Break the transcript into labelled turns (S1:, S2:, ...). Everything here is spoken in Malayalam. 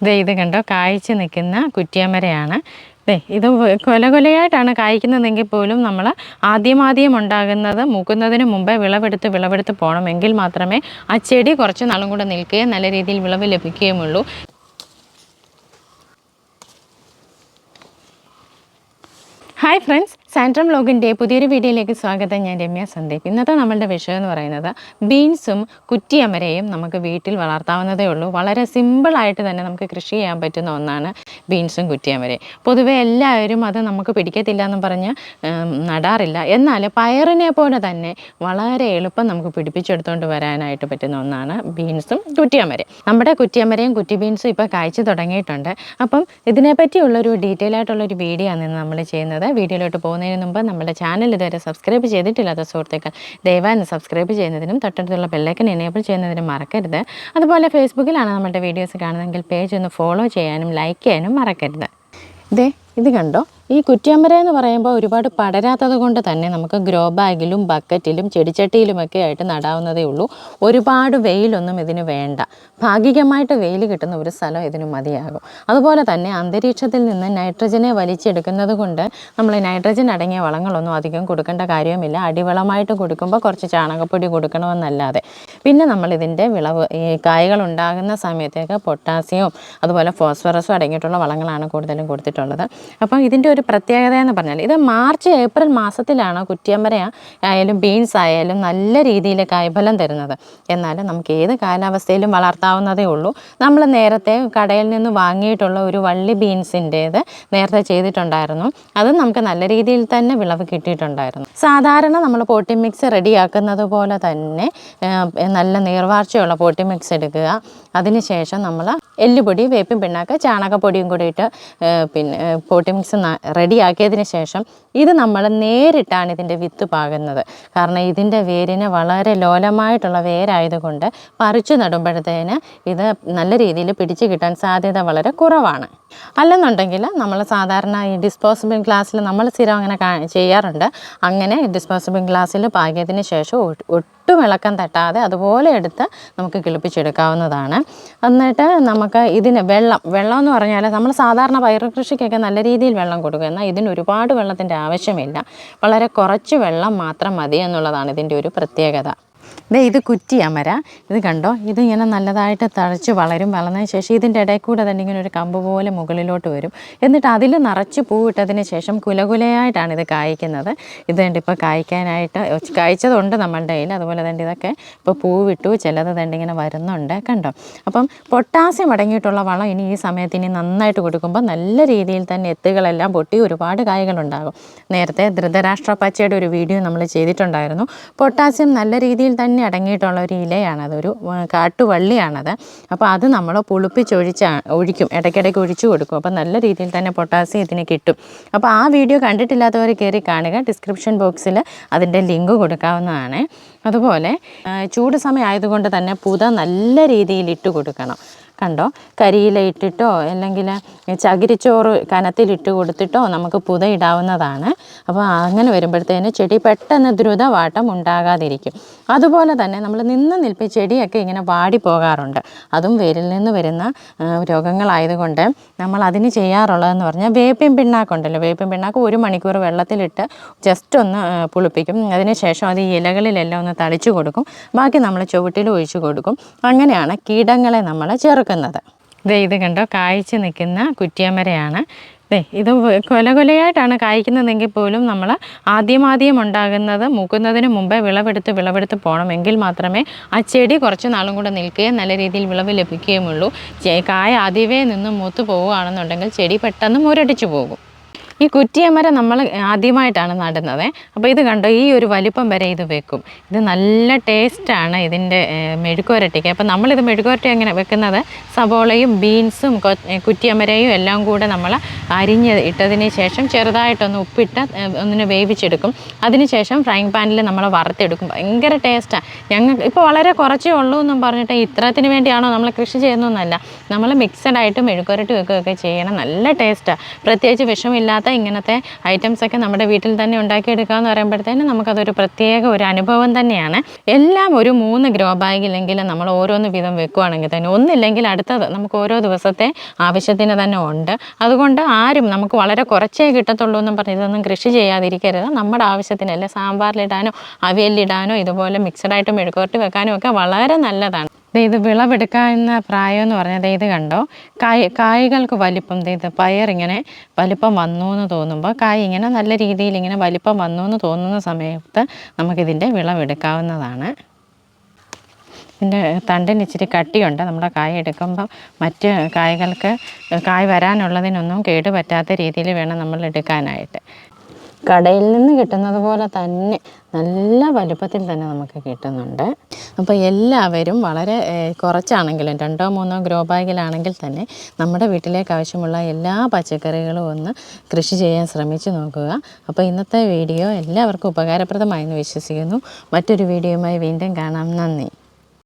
S1: ദേ ഇത് കണ്ടോ? കായ്ച്ച് നിൽക്കുന്ന കുറ്റിയമരയാണ് ദേ ഇത് കൊല കൊലയായിട്ടാണ് കായ്ക്കുന്നതെങ്കിൽ പോലും നമ്മൾ ആദ്യമാദ്യം ആദ്യം ഉണ്ടാകുന്നത് മൂക്കുന്നതിന് മുമ്പേ വിളവെടുത്ത് വിളവെടുത്ത് പോകണമെങ്കിൽ മാത്രമേ ആ ചെടി കുറച്ച് നാളും കൂടെ നിൽക്കുകയും നല്ല രീതിയിൽ വിളവ് ലഭിക്കുകയുമുള്ളൂ. ഹായ് ഫ്രണ്ട്സ് സാൻട്രം വ്ലോഗിന്റെ പുതിയൊരു വീഡിയോയിലേക്ക് സ്വാഗതം. ഞാൻ രമ്യ സന്ദീപ്. ഇന്നത്തെ നമ്മളുടെ വിഷയം എന്ന് പറയുന്നത് ബീൻസും കുറ്റിയമരയും നമുക്ക് വീട്ടിൽ വളർത്താവുന്നതേ ഉള്ളൂ. വളരെ സിമ്പിളായിട്ട് തന്നെ നമുക്ക് കൃഷി ചെയ്യാൻ പറ്റുന്ന ഒന്നാണ് ബീൻസും കുറ്റിയമരയും പൊതുവെ എല്ലാവരും അത് നമുക്ക് പിടിക്കത്തില്ല എന്ന് പറഞ്ഞ് നടാറില്ല. എന്നാൽ പയറിനെ പോലെ തന്നെ വളരെ എളുപ്പം നമുക്ക് പിടിപ്പിച്ചെടുത്തുകൊണ്ട് വരാനായിട്ട് പറ്റുന്ന ഒന്നാണ് ബീൻസും കുറ്റിയമരയും നമ്മുടെ കുറ്റിയമരയും കുറ്റി ബീൻസും ഇപ്പോൾ കായ്ച്ചു തുടങ്ങിയിട്ടുണ്ട്. അപ്പം ഇതിനെപ്പറ്റിയുള്ളൊരു ഡീറ്റെയിൽ ആയിട്ടുള്ളൊരു വീഡിയോ ആണ് നമ്മൾ ചെയ്യുന്നത്. വീഡിയോയിലോട്ട് പോകുന്നതിന് മുമ്പ് നമ്മുടെ ചാനൽ ഇതുവരെ സബ്സ്ക്രൈബ് ചെയ്തിട്ടില്ലാത്ത സുഹൃത്തുക്കൾ ദയവായി സബ്സ്ക്രൈബ് ചെയ്യുന്നതിനും തൊട്ടടുത്തുള്ള ബെല്ലൈക്കൻ എനേബിൾ ചെയ്യുന്നതിനും മറക്കരുത്. അതുപോലെ ഫേസ്ബുക്കിലാണ് നമ്മുടെ വീഡിയോസ് കാണുന്നതെങ്കിൽ പേജ് ഒന്ന് ഫോളോ ചെയ്യാനും ലൈക്ക് ചെയ്യാനും മറക്കരുത്. ദേ ഇത് കണ്ടോ? ഈ കുറ്റിയമ്പര എന്ന് പറയുമ്പോൾ ഒരുപാട് പടരാത്തത് കൊണ്ട് തന്നെ നമുക്ക് ഗ്രോ ബാഗിലും ബക്കറ്റിലും ചെടിച്ചട്ടിയിലുമൊക്കെ ആയിട്ട് നടാവുന്നതേ ഉള്ളൂ. ഒരുപാട് വെയിലൊന്നും ഇതിന് വേണ്ട. ഭാഗികമായിട്ട് വെയിൽ കിട്ടുന്ന ഒരു സ്ഥലം ഇതിന് മതിയാകും. അതുപോലെ തന്നെ അന്തരീക്ഷത്തിൽ നിന്ന് നൈട്രജനെ വലിച്ചെടുക്കുന്നത് കൊണ്ട് നമ്മൾ നൈട്രജൻ അടങ്ങിയ വളങ്ങളൊന്നും അധികം കൊടുക്കേണ്ട കാര്യവുമില്ല. അടിവളമായിട്ട് കൊടുക്കുമ്പോൾ കുറച്ച് ചാണകപ്പൊടി കൊടുക്കണമെന്നല്ലാതെ. പിന്നെ നമ്മൾ ഇതിന്റെ വിളവ് ഈ കായ്കൾ ഉണ്ടാകുന്ന സമയത്തേക്ക് പൊട്ടാസ്യവും അതുപോലെ ഫോസ്ഫറസും അടങ്ങിയിട്ടുള്ള വളങ്ങളാണ് കൂടുതലും കൊടുത്തിട്ടുള്ളത്. അപ്പം ഇതിന്റെ ഒരു പ്രത്യേകത എന്ന് പറഞ്ഞാൽ ഇത് മാർച്ച് ഏപ്രിൽ മാസത്തിലാണ് കുറ്റിയമ്പര ആയാലും ബീൻസ് ആയാലും നല്ല രീതിയിൽ കായ്ഫലം തരുന്നത്. എന്നാൽ നമുക്ക് ഏത് കാലാവസ്ഥയിലും വളർത്താവുന്നതേ ഉള്ളൂ. നമ്മൾ നേരത്തെ കടയിൽ നിന്ന് വാങ്ങിയിട്ടുള്ള ഒരു വള്ളി ബീൻസിന്റേത് നേരത്തെ ചെയ്തിട്ടുണ്ടായിരുന്നു. അത് നമുക്ക് നല്ല രീതിയിൽ തന്നെ വിളവ് കിട്ടിയിട്ടുണ്ടായിരുന്നു. സാധാരണ നമ്മൾ പോട്ടി മിക്സ് റെഡിയാക്കുന്നത് പോലെ തന്നെ നല്ല നീർവാർച്ചയുള്ള പോട്ടി മിക്സ് എടുക്കുക. അതിനുശേഷം നമ്മൾ എല്ലുപൊടി വേപ്പിൻ പിണ്ണാക്ക് ചാണകപ്പൊടിയും കൂടിയിട്ട് പിന്നെ പോട്ടി മിക്സ് റെഡിയാക്കിയതിന് ശേഷം ഇത് നമ്മൾ നേരിട്ടാണ് ഇതിന്റെ വിത്ത് പാകുന്നത്. കാരണം ഇതിന്റെ വേരിന് വളരെ ലോലമായിട്ടുള്ള വേരായതുകൊണ്ട് പറിച്ചു നടുമ്പോഴത്തേന് ഇത് നല്ല രീതിയിൽ പിടിച്ചു കിട്ടാൻ സാധ്യത വളരെ കുറവാണ്. അല്ലെന്നുണ്ടെങ്കിൽ നമ്മൾ സാധാരണ ഈ ഡിസ്പോസിബിൾ ഗ്ലാസ്സിൽ നമ്മൾ സ്ഥിരം അങ്ങനെ ചെയ്യാറുണ്ട്. അങ്ങനെ ഡിസ്പോസിബിൾ ഗ്ലാസ്സിൽ പാകിയതിന് ശേഷം ഒട്ടും ഇളക്കം തട്ടാതെ അതുപോലെ എടുത്ത് നമുക്ക് കിളിപ്പിച്ചെടുക്കാവുന്നതാണ്. എന്നിട്ട് നമുക്ക് ഇതിന് വെള്ളം വെള്ളം എന്ന് പറഞ്ഞാൽ നമ്മൾ സാധാരണ പയർ കൃഷിക്കൊക്കെ നല്ല രീതിയിൽ വെള്ളം കൊടുക്കുക എന്നാൽ ഇതിന് ഒരുപാട് വെള്ളത്തിന്റെ ആവശ്യമില്ല. വളരെ കുറച്ച് വെള്ളം മാത്രം മതി എന്നുള്ളതാണ് ഇതിന്റെ ഒരു പ്രത്യേകത. ദേ ഇത് കുറ്റിയമര ഇത് കണ്ടോ? ഇത് ഇങ്ങനെ നല്ലതായിട്ട് തഴച്ച് വളരും. വളർന്നതിന് ശേഷം ഇതിന്റെ ഇടയിൽ കൂടെ തന്നെ ഇങ്ങനെ ഒരു കമ്പ് പോലെ മുകളിലോട്ട് വരും. എന്നിട്ട് അതിൽ നിറച്ച് പൂവിട്ടതിന് ശേഷം കുലകുലയായിട്ടാണ് ഇത് കായ്ക്കുന്നത്. ഇത് കണ്ട് ഇപ്പോൾ കായ്ക്കാനായിട്ട് കായ്ച്ചതുണ്ട് നമ്മളുടെ കയ്യിൽ. അതുപോലെ തന്നെ ഇതൊക്കെ ഇപ്പോൾ പൂവിട്ടു ചിലത് തന്നെ ഇങ്ങനെ വരുന്നുണ്ട്. കണ്ടോ? അപ്പം പൊട്ടാസ്യം അടങ്ങിയിട്ടുള്ള വളം ഇനി ഈ സമയത്ത് ഇനി നന്നായിട്ട് കൊടുക്കുമ്പോൾ നല്ല രീതിയിൽ തന്നെ എത്തുകളെല്ലാം പൊട്ടി ഒരുപാട് കായ്കളുണ്ടാകും. നേരത്തെ ധൃതരാഷ്ട്ര പച്ചയുടെ ഒരു വീഡിയോ നമ്മൾ ചെയ്തിട്ടുണ്ടായിരുന്നു. പൊട്ടാസ്യം നല്ല രീതിയിൽ തന്നെ അടങ്ങിയിട്ടുള്ള ഒരു ഇലയാണത് ഒരു കാട്ടുവള്ളിയാണത്. അപ്പോൾ അത് നമ്മൾ പുളിപ്പിച്ചൊഴിച്ച് ഒഴിക്കും. ഇടയ്ക്കിടയ്ക്ക് ഒഴിച്ചു കൊടുക്കും. അപ്പോൾ നല്ല രീതിയിൽ തന്നെ പൊട്ടാസ്യം ഇതിന് കിട്ടും. അപ്പോൾ ആ വീഡിയോ കണ്ടിട്ടില്ലാത്തവർ കയറി കാണുക. ഡിസ്ക്രിപ്ഷൻ ബോക്സിൽ അതിന്റെ ലിങ്ക് കൊടുക്കാവുന്നതാണ്. അതുപോലെ ചൂട് സമയം ആയതുകൊണ്ട് തന്നെ പുത നല്ല രീതിയിൽ ഇട്ട് കൊടുക്കണം. കണ്ടോ? കരിയില ഇട്ടിട്ടോ അല്ലെങ്കിൽ ചകിരിച്ചോറ് കനത്തിലിട്ട് കൊടുത്തിട്ടോ നമുക്ക് പുത ഇടാവുന്നതാണ്. അപ്പോൾ അങ്ങനെ വരുമ്പോഴത്തേന് ചെടി പെട്ടെന്ന് ദ്രുതവാട്ടം ഉണ്ടാകാതിരിക്കും. അതുപോലെ തന്നെ നമ്മൾ നിന്ന് നിൽപ്പി ചെടിയൊക്കെ ഇങ്ങനെ വാടി പോകാറുണ്ട്. അതും വേരിൽ നിന്ന് വരുന്ന രോഗങ്ങളായതുകൊണ്ട് നമ്മൾ അതിന് ചെയ്യാറുള്ളതെന്ന് പറഞ്ഞാൽ വേപ്പിൻ പിണ്ണാക്കുണ്ടല്ലോ വേപ്പിൻ പിണ്ണാക്ക് ഒരു മണിക്കൂർ വെള്ളത്തിലിട്ട് ജസ്റ്റ് ഒന്ന് പുളിപ്പിക്കും. അതിനുശേഷം അത് ഇലകളിലെല്ലാം ഒന്ന് തളിച്ചു കൊടുക്കും. ബാക്കി നമ്മൾ ചുവട്ടിൽ ഒഴിച്ചു കൊടുക്കും. അങ്ങനെയാണ് കീടങ്ങളെ നമ്മൾ ചെറുക്കുന്നത് ദേ ഇത് കണ്ടോ? കായ്ച്ച് നിൽക്കുന്ന കുറ്റിയമരയാണ് ദേ ഇത് കൊല കൊലയായിട്ടാണ് കായ്ക്കുന്നതെങ്കിൽ പോലും നമ്മൾ ആദ്യമാദ്യം ആദ്യം ഉണ്ടാകുന്നത് മൂക്കുന്നതിന് മുമ്പേ വിളവെടുത്ത് വിളവെടുത്ത് പോകണമെങ്കിൽ മാത്രമേ ആ ചെടി കുറച്ച് നാളും കൂടെ നിൽക്കുകയും നല്ല രീതിയിൽ വിളവ് ലഭിക്കുകയുമുള്ളൂ. കായ ആദ്യമേ നിന്ന് മൂത്ത് പോവുകയാണെന്നുണ്ടെങ്കിൽ ചെടി പെട്ടെന്ന് മുരടിച്ചു പോകും. ഈ കുറ്റിയമര നമ്മൾ ആദ്യമായിട്ടാണ് നടുന്നത്. അപ്പോൾ ഇത് കണ്ടോ ഈ ഒരു വലിപ്പം വരെ ഇത് വെക്കും. ഇത് നല്ല ടേസ്റ്റാണ് ഇതിന്റെ ഏഹ്, മെഴുക്കുവരട്ടിക്ക്. അപ്പോൾ നമ്മളിത് മെഴുക്കുവരട്ടി അങ്ങനെ വെക്കുന്നത്? സവോളയും ബീൻസും കുറ്റിയമരയും എല്ലാം കൂടെ നമ്മൾ അരിഞ്ഞ് ഇട്ടതിന് ശേഷം ചെറുതായിട്ടൊന്ന് ഉപ്പിട്ട് ഒന്നിനെ വേവിച്ചെടുക്കും. അതിനുശേഷം ഫ്രൈങ് പാനിൽ നമ്മൾ വറുത്തെടുക്കും. ഭയങ്കര ടേസ്റ്റാണ് ഞങ്ങൾക്ക് ഇപ്പോൾ വളരെ കുറച്ചേ ഉള്ളൂ എന്നും പറഞ്ഞിട്ട് ഇത്രത്തിന് വേണ്ടിയാണോ നമ്മൾ കൃഷി ചെയ്യുന്നതെന്നല്ല. നമ്മൾ മിക്സഡായിട്ട് മെഴുക്കുരട്ടി വെക്കുകയൊക്കെ ചെയ്യണം. നല്ല ടേസ്റ്റാണ് പ്രത്യേകിച്ച് വിഷമില്ലാത്ത ഇങ്ങനത്തെ ഐറ്റംസൊക്കെ നമ്മുടെ വീട്ടിൽ തന്നെ ഉണ്ടാക്കിയെടുക്കുക എന്ന് പറയുമ്പോഴത്തേനും നമുക്കതൊരു പ്രത്യേക ഒരു അനുഭവം തന്നെയാണ്. എല്ലാം ഒരു മൂന്ന് ഗ്രോ ബാഗിലെങ്കിലും നമ്മൾ ഓരോന്ന് വീതം വെക്കുകയാണെങ്കിൽ തന്നെ ഒന്നില്ലെങ്കിൽ അടുത്തത് നമുക്ക് ഓരോ ദിവസത്തെ ആവശ്യത്തിന് തന്നെ ഉണ്ട്. അതുകൊണ്ട് ആരും നമുക്ക് വളരെ കുറച്ചേ കിട്ടത്തുള്ളൂ എന്നും പറഞ്ഞ് ഇതൊന്നും കൃഷി ചെയ്യാതിരിക്കരുത്. നമ്മുടെ ആവശ്യത്തിന് അല്ലെ സാമ്പാറിലിടാനോ അവിയലിടാനോ ഇതുപോലെ മിക്സഡായിട്ട് മെഴുക്കുവരട്ടി വെക്കാനും ഒക്കെ വളരെ നല്ലതാണ്. ഇത് വിളവെടുക്കാവുന്ന പ്രായം എന്ന് പറഞ്ഞാൽ ഇത് കണ്ടോ? കായ് കായ്കൾക്ക് വലിപ്പം ഇത് പയർ ഇങ്ങനെ വലിപ്പം വന്നു എന്ന് തോന്നുമ്പോൾ കായ് ഇങ്ങനെ നല്ല രീതിയിൽ ഇങ്ങനെ വലിപ്പം വന്നു എന്ന് തോന്നുന്ന സമയത്ത് നമുക്കിതിന്റെ വിളവെടുക്കാവുന്നതാണ്. ഇതിന്റെ തണ്ടിന് ഇച്ചിരി കട്ടിയുണ്ട്. നമ്മുടെ കായ എടുക്കുമ്പോൾ മറ്റ് കായകൾക്ക് കായ് വരാനുള്ളതിനൊന്നും കേടുപറ്റാത്ത രീതിയിൽ വേണം നമ്മൾ എടുക്കാനായിട്ട്. കടയിൽ നിന്ന് കിട്ടുന്നത് പോലെ തന്നെ നല്ല വലുപ്പത്തിൽ തന്നെ നമുക്ക് കിട്ടുന്നുണ്ട്. അപ്പോൾ എല്ലാവരും വളരെ കുറച്ചാണെങ്കിലും രണ്ടോ മൂന്നോ ഗ്രോ ബാഗിലാണെങ്കിൽ തന്നെ നമ്മുടെ വീട്ടിലേക്ക് ആവശ്യമുള്ള എല്ലാ പച്ചക്കറികളും ഒന്ന് കൃഷി ചെയ്യാൻ ശ്രമിച്ചു നോക്കുക. അപ്പോൾ ഇന്നത്തെ വീഡിയോ എല്ലാവർക്കും ഉപകാരപ്രദമായി എന്ന് വിശ്വസിക്കുന്നു. മറ്റൊരു വീഡിയോയുമായി വീണ്ടും കാണാം. നന്ദി.